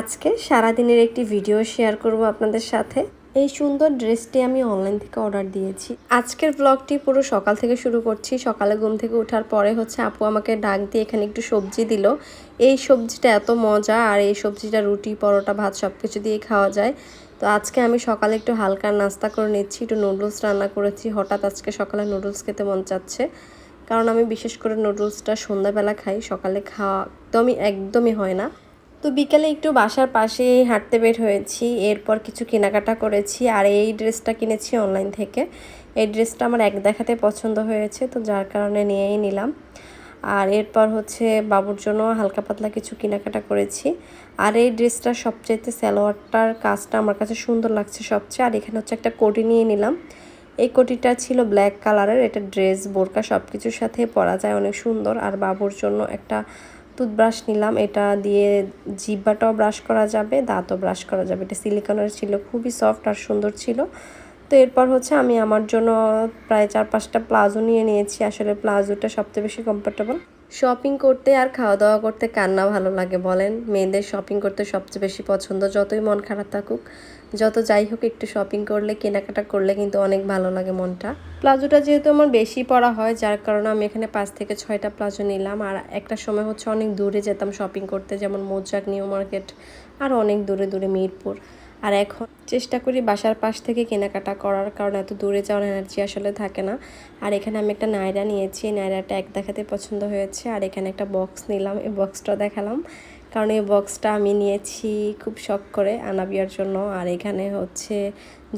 আজকে সারাদিনের একটি ভিডিও শেয়ার করব আপনাদের সাথে। এই সুন্দর ড্রেসটি আমি অনলাইন থেকে অর্ডার দিয়েছি। আজকের ব্লগটি পুরো সকাল থেকে শুরু করছি। সকালে ঘুম থেকে ওঠার পরে হচ্ছে আপু আমাকে ডাক দিয়ে এখানে একটু সবজি দিল। এই সবজিটা এত মজা, আর এই সবজিটা রুটি, পরোটা, ভাত সব কিছু দিয়ে খাওয়া যায়। তো আজকে আমি সকালে একটু হালকা নাস্তা করে নিচ্ছি, একটু নুডলস রান্না করেছি। হঠাৎ আজকে সকালে নুডলস খেতে মন চাচ্ছে। কারণ আমি বিশেষ করে নুডলসটা সন্ধ্যাবেলা খাই, সকালে খাওয়া একদমই একদমই হয় না। তো বিকেলে একটু বাসার পাশে হাঁটতে বের হয়েছি, এরপর কিছু কেনাকাটা করেছি, আর এই ড্রেসটা কিনেছি অনলাইন থেকে। এই ড্রেসটা আমার এক দেখাতে পছন্দ হয়েছে, তো যার কারণে নিয়েই নিলাম। আর এরপর হচ্ছে বাবুর জন্য হালকা পাতলা কিছু কেনাকাটা করেছি। আর এই ড্রেসটা সবচেয়ে স্যালোয়ারটার কাজটা আমার কাছে সুন্দর লাগছে সবচেয়ে, আর এখানে হচ্ছে একটা কোটি নিয়ে নিলাম। এই কোটিটা ছিল ব্ল্যাক কালারের, এটা ড্রেস, বোরকা সব কিছুর সাথে পরা যায় অনেক সুন্দর। আর বাবুর জন্য একটা টুথব্রাশ নিলাম। এটা দিয়ে জিব্বাটাও ব্রাশ করা যাবে, দাঁতও ব্রাশ করা যাবে। এটা সিলিকনের ছিল, খুবই সফট আর সুন্দর ছিল। তো এরপর হচ্ছে আমি আমার জন্য প্রায় চার পাঁচটা প্লাজো নিয়ে নিয়েছি। আসলে প্লাজোটা সবচেয়ে বেশি কমফোর্টেবল শপিং করতে আর খাওয়া দাওয়া করতে কান্না ভালো লাগে বলেন? মেয়েদের শপিং করতে সবচেয়ে বেশি পছন্দ যতই মন খারাপ থাকুক। যত যাই হোক একটু শপিং করলে, কেনাকাটা করলে কিন্তু অনেক ভালো লাগে মনটা। প্লাজোটা যেহেতু আমার বেশি পরা হয়, যার কারণে আমি এখানে পাঁচ থেকে ছয়টা প্লাজো নিলাম। আর একটা সময় হচ্ছে অনেক দূরে যেতাম শপিং করতে, যেমন মৌচাক নিউ মার্কেট, আর অনেক দূরে দূরে মিরপুর। আর এখন চেষ্টা করি বাসার পাশ থেকে কেনাকাটা করার, কারণ এত দূরে যাওয়ার এনার্জি আসলে থাকে না। আর এখানে আমি একটা নায়রা নিয়েছি নায়রাটা এক দেখাতে পছন্দ হয়েছে। আর এখানে একটা বক্স নিলাম, এই বক্সটা দেখালাম। কারণ এই বক্সটা আমি নিয়েছি খুব শখ করে আনাবিয়ার জন্য। আর এখানে হচ্ছে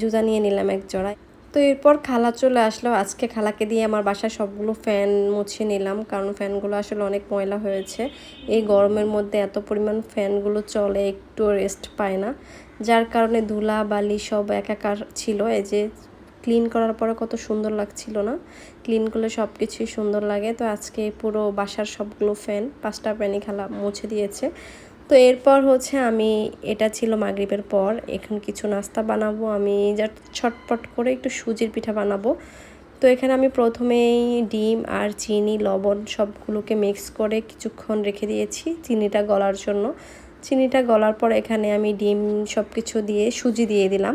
জুতা নিয়ে নিলাম এক জোড়ায়। তো এরপর খালা চলে আসলো। আজকে খালাকে দিয়ে আমার বাসায় সবগুলো ফ্যান মুছে নিলাম, কারণ ফ্যানগুলো আসলে অনেক ময়লা হয়েছে। এই গরমের মধ্যে এত পরিমাণ ফ্যানগুলো চলে, একটু রেস্ট পায় না। যার কারণে ধুলা, বালি সব একাকার ছিল। এই যে ক্লিন করার পরে কত সুন্দর লাগছিল না? ক্লিন করলে সব কিছুই সুন্দর লাগে। তো আজকে পুরো বাসার সবগুলো ফ্যান, পাঁচটা প্যানি খালা মুছে দিয়েছে। তো এরপর হচ্ছে আমি, এটা ছিল মাগরীবের পর, এখন কিছু নাস্তা বানাবো, আমি যা ছটপট করে একটু সুজির পিঠা বানাবো। তো এখানে আমি প্রথমেই ডিম আর চিনি, লবণ সবগুলোকে মিক্স করে কিছুক্ষণ রেখে দিয়েছি, চিনিটা গলার জন্য। চিনিটা গলার পর এখানে আমি ডিম সব কিছু দিয়ে সুজি দিয়ে দিলাম।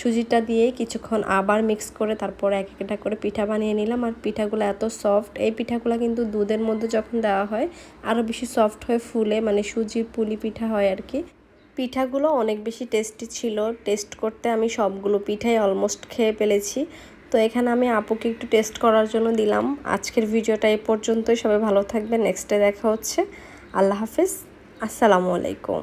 সুজিটা দিয়ে কিছুক্ষণ আবার মিক্স করে তারপর এক একটা করে পিঠা বানিয়ে নিলাম। আর পিঠাগুলো এত সফট এই পিঠাগুলো কিন্তু দুধের মধ্যে যখন দেওয়া হয় আরও বেশি সফট হয়ে ফুলে মানে সুজির পুলি পিঠা হয় আর কি পিঠাগুলো অনেক বেশি টেস্টি ছিল। টেস্ট করতে আমি সবগুলো পিঠাই অলমোস্ট খেয়ে ফেলেছি। তো এখানে আমি আপুকে একটু টেস্ট করার জন্য দিলাম। আজকের ভিডিওটা এ পর্যন্তই। সবাই ভালো থাকবে নেক্সটে দেখা হচ্ছে। আল্লাহ হাফিজ। আসসালামু আলাইকুম।